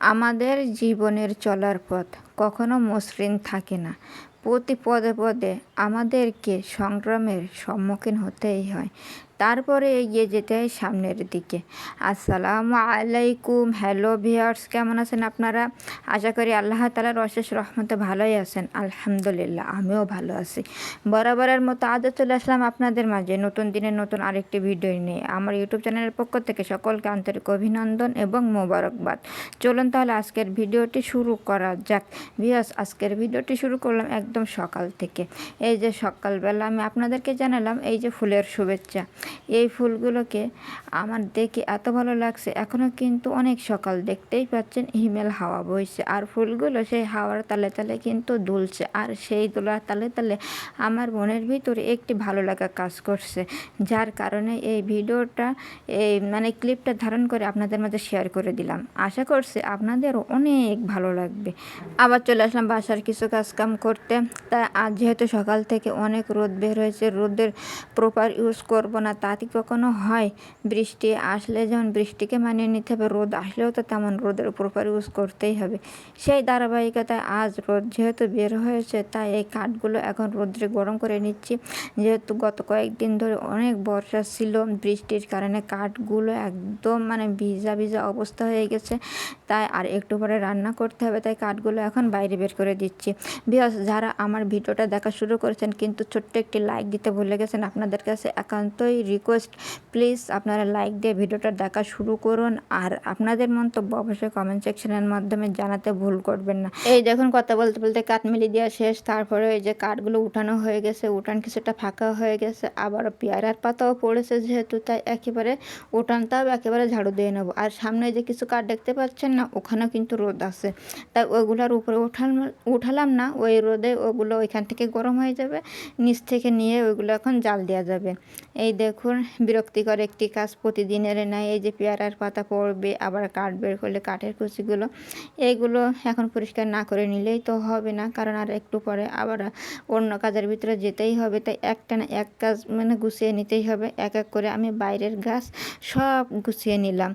আমাদের জীবনের চলার পথ কখনো মসৃণ থাকে না। প্রতি পদে পদে আমাদেরকে সংগ্রামের সম্মুখীন হতেই হয়। তারপরে এগিয়ে যেতে হয় সামনের দিকে। আসসালামু আলাইকুম। হ্যালো ভিয়ার্স কেমন আছেন আপনারা? আশা করি আল্লাহ তালার অশেষ রহমতে ভালোই আছেন। আলহামদুলিল্লাহ, আমিও ভালো আছি। বরাবরের মতো আজও চলে আসলাম আপনাদের মাঝে নতুন দিনের নতুন আরেকটি ভিডিও নিয়ে। আমার ইউটিউব চ্যানেলের পক্ষ থেকে সকলকে আন্তরিক অভিনন্দন এবং মোবারকবাদ। চলুন তাহলে আজকের ভিডিওটি শুরু করা যাক। ভিয়াস আজকের ভিডিওটি শুরু করলাম একদম সকাল থেকে। এই যে সকালবেলা আমি আপনাদেরকে জানালাম, এই যে ফুলের শুভেচ্ছা। এই ফুলগুলোকে আমার দেখে এত ভালো লাগছে। এখনও কিন্তু অনেক সকাল দেখতেই পাচ্ছেন, হিমেল হাওয়া বইছে। আর ফুলগুলো সেই হাওয়ার তালে তালে কিন্তু দুলছে। আর সেই দোলার তালে তালে আমার মনের ভিতরে একটি ভালো লাগা কাজ করছে। যার কারণে এই ভিডিওটা, এই মানে ক্লিপটা ধারণ করে আপনাদের মাঝে শেয়ার করে দিলাম। আশা করছি আপনাদেরও অনেক ভালো লাগবে। আবার চলে আসলাম বাসার কিছু কাজকাম করতে। তাই আজ যেহেতু সকাল থেকে অনেক রোদ বের হয়েছে, রোদের প্রপার ইউজ করব না তা কখনো হয়? বৃষ্টি আসলে যেমন বৃষ্টিকে মানিয়ে নিতে হবে, রোদ আসলেও তো তেমন রোদের প্রপার ইউজ করতেই হবে। সেই ধারাবাহিকতায় আজ রোদ যেহেতু বের হয়েছে, তাই এই কাঠগুলো এখন রোদ্রে গরম করে নিচ্ছি। যেহেতু গত কয়েকদিন ধরে অনেক বর্ষা ছিল, বৃষ্টির কারণে কাঠগুলো একদম মানে ভিজা ভিজা অবস্থা হয়ে গেছে। তাই আর একটু পরে রান্না করতে হবে, তাই কাঠগুলো এখন বাইরে বের করে দিচ্ছি। বিকজ যারা আমার ভিডিওটা দেখা শুরু করেছেন, কিন্তু ছোট্ট একটি লাইক দিতে ভুলে গেছেন, আপনাদের কাছে একান্তই রিকোয়েস্ট প্লিজ আপনারা লাইক দিয়ে ভিডিওটা দেখা শুরু করুন। আর আপনাদের মন্তব্য অবশ্যই কমেন্ট সেকশনের মাধ্যমে জানাতে ভুল করবেন না। এই দেখুন, কথা বলতে বলতে কাঠ মিলি দেওয়া শেষ। তারপরে এই যে কাঠগুলো উঠানো হয়ে গেছে, উঠান কিছুটা ফাঁকা হয়ে গেছে। আবার পেয়ারার পাতাও পড়েছে যেহেতু, তাই একেবারে উঠানটাও একেবারে ঝাড়ু দিয়ে নেব। আর সামনে যে কিছু কাঠ দেখতে পাচ্ছেন না, ওখানেও কিন্তু রোদ আছে। তাই ওইগুলোর উপরে উঠাল উঠালাম না, ওই রোদে ওগুলো ওইখান থেকে গরম হয়ে যাবে, নিচ থেকে নিয়ে ওইগুলো এখন জাল দেওয়া যাবে। এই দেখুন, বিরক্তিকর একটি কাজ প্রতিদিনের নাই এই যে পেয়ারার পাতা পড়বে, আবার কাঠ বের করলে কাঠের কুচিগুলো এইগুলো এখন পরিষ্কার না করে নিলেই তো হবে না, কারণ আর একটু পরে আবার অন্য কাজের ভিতরে যেতেই হবে। তাই একটা না এক কাজ মানে গুছিয়ে নিতেই হবে, এক এক করে আমি বাইরের গাছ সব গুছিয়ে নিলাম।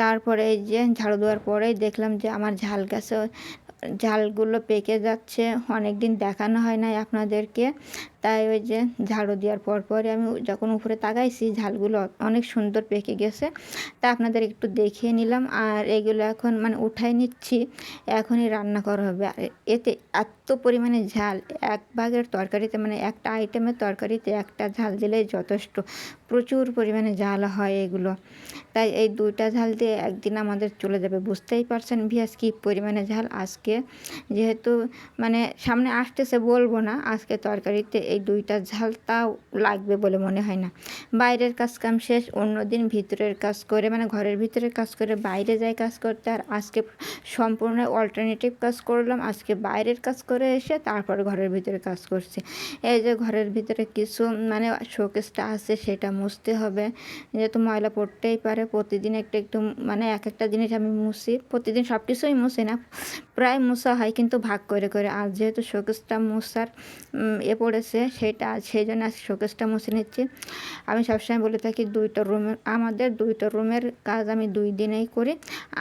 তারপরে এই যে ঝাড়ু দেওয়ার পরেই দেখলাম যে আমার ঝাল গাছও, ঝালগুলো পেকে যাচ্ছে। অনেক দিন দেখানো হয় নাই আপনাদেরকে। তাই ওই যে ঝাড়ু দেওয়ার পর পরে আমি যখন উপরে তাকাইছি, ঝালগুলো অনেক সুন্দর পেকে গেছে। তা আপনাদের একটু দেখিয়ে নিলাম। আর এগুলো এখন মানে উঠাই নিচ্ছি। এখনই রান্না করা হবে। আর এতে এত পরিমাণে ঝাল, এক ভাগের তরকারিতে মানে একটা আইটেমের তরকারিতে একটা ঝাল দিলেই যথেষ্ট। প্রচুর পরিমাণে ঝাল হয় এগুলো। তাই এই দুইটা ঝাল দিয়ে একদিন আমাদের চলে যাবে। বুঝতেই পারছেন ভিয়াস কী পরিমাণে ঝাল। আজকে যেহেতু মানে সামনে আসতেছে বলব না, আজকে তরকারিতে এই দুইটা ঝাল তাও লাগবে বলে মনে হয় না। বাইরের কাজ কাম শেষ অন্য দিন ভিতরের কাজ করে মানে ঘরের ভিতরের কাজ করে, বাইরে যাই কাজ করতে। আর আজকে সম্পূর্ণ অল্টারনেটিভ কাজ করলাম, আজকে বাইরের কাজ করে এসে তারপর ঘরের ভিতরে কাজ করছি। এই যে ঘরের ভিতরে কিছু মানে শোকেসটা আছে, সেটা মুছতে হবে। যেহেতু ময়লা পড়তেই পারে, প্রতিদিন একটু একটু মানে এক একটা জিনিস আমি মুছি। প্রতিদিন সব কিছুই মুছি না। প্রায় মোছা হয়, কিন্তু ভাগ করে করে। আর যেহেতু শোকেসটা মোছার এ পড়েছে, সেটা সেই জন্য আজ শোকেসটা মুছে নিচ্ছি। আমি সবসময় বলে থাকি, দুইটা রুমের আমাদের দুইটা রুমের কাজ আমি দুই দিনেই করি।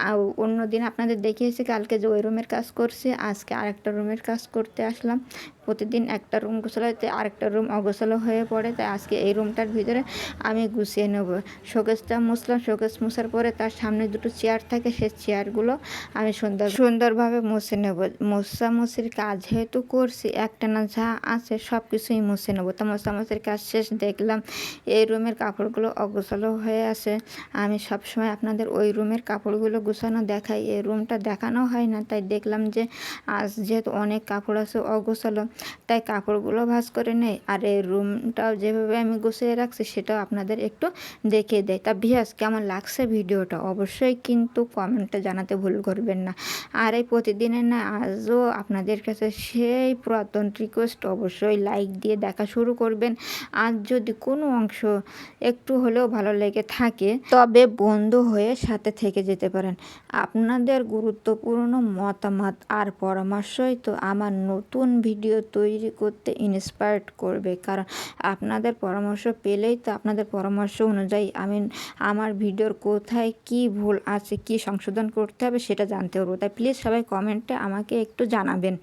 আর অন্য দিন আপনাদের দেখিয়েছি, কালকে যে ওই রুমের কাজ করছি, আজকে আরেকটা রুমের কাজ করতে আসলাম। প্রতিদিন একটা রুম গোছালাতে আরেকটা রুম অগোছালো হয়ে পড়ে, তাই আজকে এই রুমটার ভিতরে আমি গুছিয়ে নেব। শোকেসটা মুছলাম, শোকেস মুছার পরে তার সামনে দুটো চেয়ার থাকে, সেই চেয়ারগুলো আমি সুন্দর, সুন্দরভাবে মুছে নেব। মোছামুছির কাজ যেহেতু করছি, একটা না যা আছে সব কিছুই মুছে নেব। তো মোছামুছির কাজ শেষ, দেখলাম এই রুমের কাপড়গুলো অগোছালো হয়ে আছে। আমি সবসময় আপনাদের ওই রুমের কাপড়গুলো গুছানো দেখাই। এই রুমটা দেখানো হয় না, তাই দেখলাম যে আজ যেহেতু অনেক কাপড় আছে অগোছালো, তাই কাপড়গুলো ভাজ করে নেই। আর এই রুমটাও যেভাবে আমি গুছিয়ে রাখছি, সেটাও আপনাদের একটু দেখিয়ে দেয় তা ভিয়াস কেমন লাগছে ভিডিওটা? অবশ্যই কিন্তু কমেন্টে জানাতে ভুল করবেন না। আর এই প্রতি প্রতিদিনের না, আজও আপনাদের কাছে সেই পুরাতন রিকোয়েস্ট অবশ্যই লাইক দিয়ে দেখা শুরু করবেন। আর যদি কোনো অংশ একটু হলেও ভালো লেগে থাকে, তবে বন্ধু হয়ে সাথে থেকে যেতে পারেন। আপনাদের গুরুত্বপূর্ণ মতামত আর পরামর্শই তো আমার নতুন ভিডিও তৈরি করতে ইন্সপায়ার্ড করবে। কারণ আপনাদের পরামর্শ পেলেই তো আপনাদের পরামর্শ অনুযায়ী আমি, আমার ভিডিওর কোথায় কি ভুল আছে, কি সংশোধন করতে হবে সেটা জানতে পারব। তাই প্লিজ সবাই কমেন্টে আমাকে একটু জানাবেন।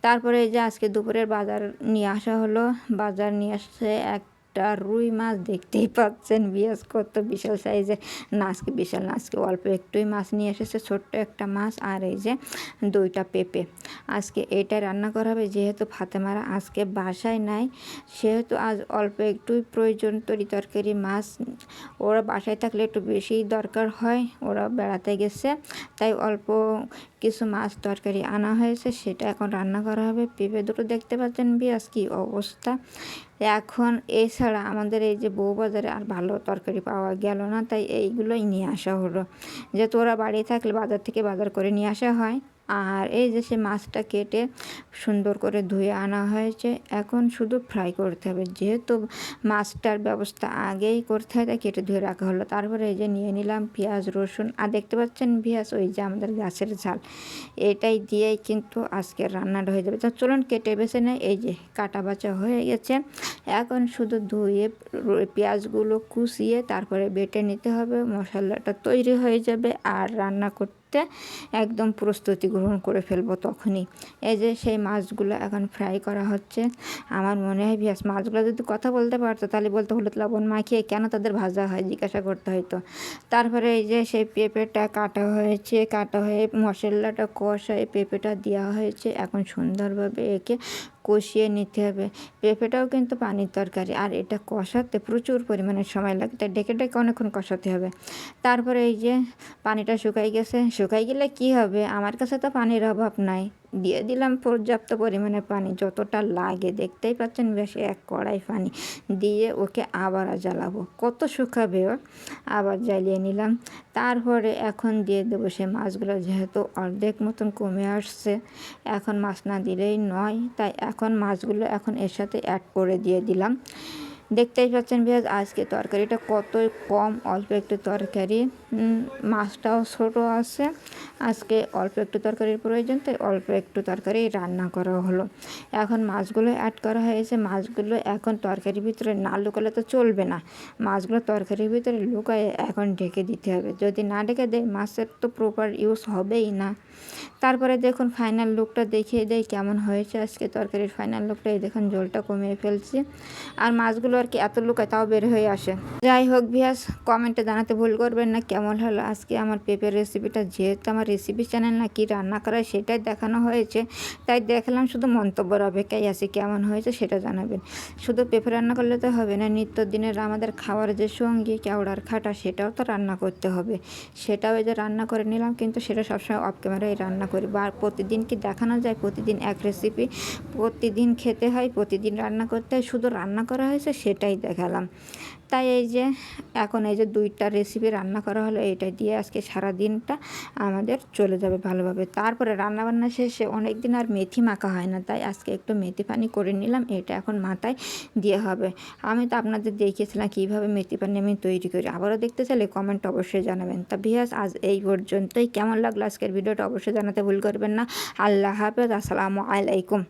তারপরে এই যে আজকে দুপুরের বাজার নিয়ে আসা হলো, বাজার নিয়ে আসছে এক একটা রুই মাছ দেখতেই পাচ্ছেন বিয়াস কত বিশাল সাইজের। নাচকে বিশাল নাচকে, অল্প একটুই মাছ নিয়ে এসেছে, ছোট্ট একটা মাছ আর এই যে দুইটা পেঁপে। আজকে এটা রান্না করা হবে, যেহেতু ফাতেমারা আজকে বাসায় নাই, সেহেতু আজ অল্প একটুই প্রয়োজন তরি তরকারি মাছ। ওরা বাসায় থাকলে একটু বেশি দরকার হয়, ওরা বেড়াতে গেছে, তাই অল্প কিছু মাছ তরকারি আনা হয়েছে, সেটা এখন রান্না করা হবে। পেঁপে দুটো দেখতে পাচ্ছেন বিয়াস কি অবস্থা। এখন এছাড়া আমাদের এই যে বউ বাজারে আর ভালো তরকারি পাওয়া গেল না, তাই এইগুলোই নিয়ে আসা হলো। যে তোরা বাড়ি থাকলে বাজার থেকে বাজার করে নিয়ে আসা হয়। আর এই যে সে মাছটা কেটে সুন্দর করে ধুয়ে আনা হয়েছে, এখন শুধু ফ্রাই করতে হবে। যেহেতু মাছটার ব্যবস্থা আগেই করতে হয়, তাই কেটে ধুয়ে রাখা হলো। তারপরে এই যে নিয়ে নিলাম পেঁয়াজ, রসুন, আর দেখতে পাচ্ছেন পেঁয়াজ ওই যে আমাদের গাছের ঝাল। এটাই দিয়েই কিন্তু আজকে রান্নাটা হয়ে যাবে। তো চলুন কেটে বেছে নেয় এই যে কাটা বাচা হয়ে গেছে। এখন শুধু ধুয়ে পেঁয়াজগুলো কুচিয়ে তারপরে বেটে নিতে হবে। মশলাটা তৈরি হয়ে যাবে আর রান্না করতে করতে একদম প্রস্তুতি গ্রহণ করে ফেলব তখনই। এই যে সেই মাছগুলো এখন ফ্রাই করা হচ্ছে, আমার মনে হয় বিয়াস মাছগুলো যদি কথা বলতে পারতো তাহলে বলতে হলুদ লবণ মাখিয়ে কেন তাদের ভাজা হয়, জিজ্ঞাসা করতে হয়তো। তারপরে এই যে সেই পেঁপেটা কাটা হয়েছে, কাটা হয়ে মশলাটা কষায় পেঁপেটা দেওয়া হয়েছে, এখন সুন্দরভাবে একে কষিয়ে নিতে হবে। পেঁপেটাও কিন্তু পানির তরকারি। আর এটা কষাতে প্রচুর পরিমাণে সময় লাগে। তাই ডেকে ডেকে অনেকক্ষণ কষাতে হবে। তারপরে এই যে পানিটা শুকাই গেছে। শুকাই গেলে কি হবে? আমার কাছে তো পানির অভাব নাই। দিয়ে দিলাম পর্যাপ্ত পরিমাণে পানি। যতটা লাগে দেখতেই পাচ্ছেন বেশি এক কড়াই পানি দিয়ে ওকে আবার জ্বালাবো। কত শুকাবে আবার জ্বালিয়ে নিলাম। তারপরে এখন দিয়ে দেবো সে মাছগুলো, যেহেতু অর্ধেক মতন কমে আসছে। এখন মাছ না দিলেই নয়, তাই এখন মাছগুলো এখন এর সাথে অ্যাড করে দিয়ে দিলাম। দেখতেই পাচ্ছেন পেঁয়াজ আজকে তরকারিটা কত কম, অল্প একটু তরকারি। মাছটাও ছোট আছে। আজকে অল্প একটু তরকারির প্রয়োজন, তাই অল্প একটু তরকারি রান্না করা হলো। এখন মাছগুলো অ্যাড করা হয়েছে। মাছগুলো এখন তরকারির ভিতরে না লুকালে তো চলবে না। মাছগুলো তরকারির ভিতরে লুকায় এখন ঢেকে দিতে হবে। যদি না ঢেকে দেয়, মাছের তো প্রপার ইউজ হবেই না। তারপরে দেখুন ফাইনাল লুকটা দেখিয়ে দেয় কেমন হয়েছে আজকে তরকারির ফাইনাল লুকটা এই দেখুন জলটা কমিয়ে ফেলছি। আর মাছগুলো আর কি এত লুকায় তাও বের হয়ে আসে। যাই হোক ভিয়াস কমেন্টে জানাতে ভুল করবেন না। কেমন হলো? আজকে আমার পেঁপের রেসিপিটা যেহেতু আমার রেসিপি চ্যানেল না কি রান্না করায় সেটাই দেখানো হয়েছে, তাই দেখলাম শুধু মন্তব্যর অপেক্ষায় আছে, কেমন হয়েছে সেটা জানাবেন। শুধু পেঁপে রান্না করলে তো হবে না নিত্য দিনের আমাদের খাওয়ার যে সঙ্গী, কেওড়ার খাটা, সেটাও তো রান্না করতে হবে। সেটাও এই যে রান্না করে নিলাম, কিন্তু সেটা সবসময় অফ ক্যামেরায় রান্না করি। বা প্রতিদিন কি দেখানো যায়? প্রতিদিন এক রেসিপি প্রতিদিন খেতে হয়, প্রতিদিন রান্না করতে হয়, শুধু রান্না করা হয়েছে সেটাই দেখালাম। তাই এই যে, এখন এই যে দুইটা রেসিপি রান্না করা হলো এটা দিয়ে আজকে সারা দিনটা আমাদের চলে যাবে ভালোভাবে। তারপরে রান্নাবান্না শেষে অনেক দিন আর মেথি মাখা হয় না, তাই আজকে একটু মেথি পানি করে নিলাম, এটা এখন মাথায় দিয়ে হবে। আমি তো আপনাদের দেখিয়েছিলাম কীভাবে মেথি পানি আমি তৈরি করি, আবারও দেখতে চাইলে কমেন্ট অবশ্যই জানাবেন। তা ভিয়াস আজ এই পর্যন্তই। কেমন লাগল আজকের ভিডিওটা অবশ্যই জানাতে ভুল করবেন না। আল্লাহ হাফেজ, আসসালামু আলাইকুম।